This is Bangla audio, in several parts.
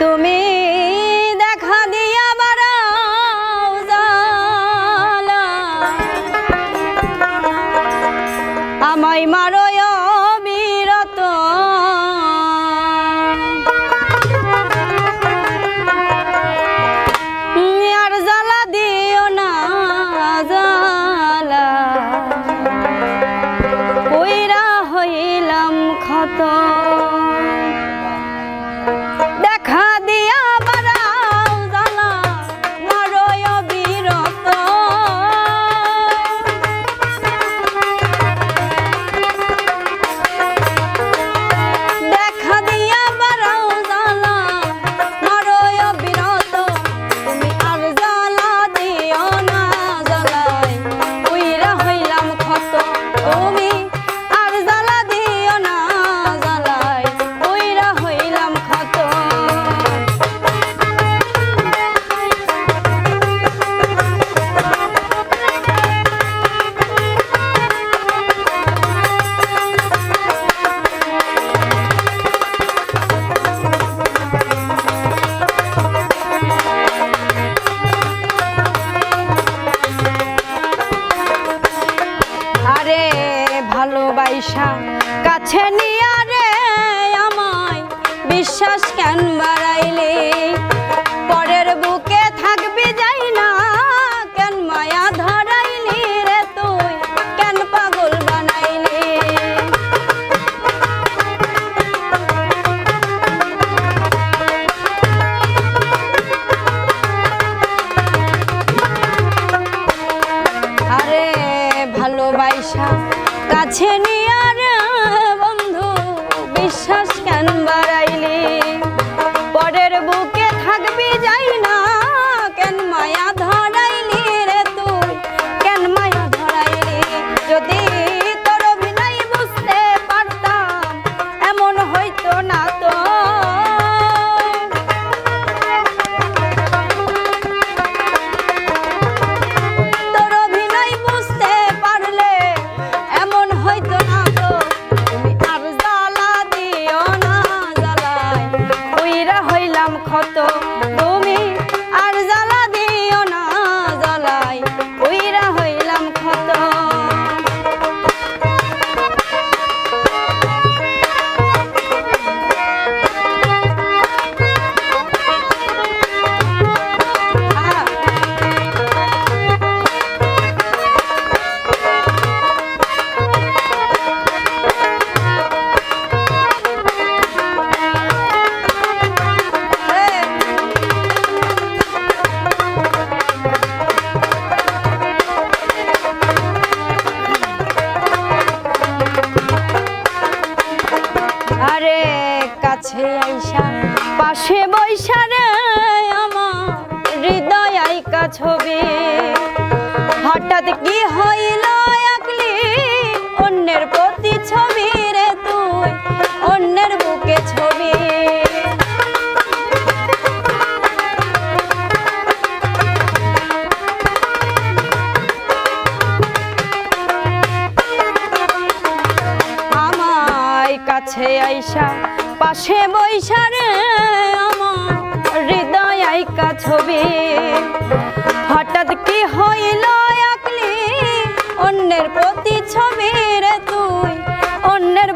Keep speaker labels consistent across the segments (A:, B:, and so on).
A: তুমি দেখা দিয়া বাড়াও আমায় মারো বিরত। আর জ্বালা দিও না, জ্বালা। কইরা হইলাম খতম বিশ্বাস কেন বাড়াইলে? পরের বাড়াইলি। আইসা, পাশে বৈশারে আমার হৃদয় আইকা ছবি। হঠাৎ কি হইল একলি অন্যের প্রতি ছবি রে তুই, অন্যের বুকে ছবি। আমায় কাছে আইসা পাশে বৈশারে আমার হৃদয় আইকা ছবি। হঠাৎ কি হইল অন্যের প্রতি ছবি রে তুই? অন্যের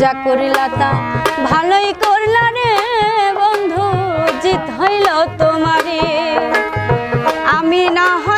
A: যা করিলা তা ভালোই করলা রে বন্ধু জিত হইল তোমারে আমি না হয়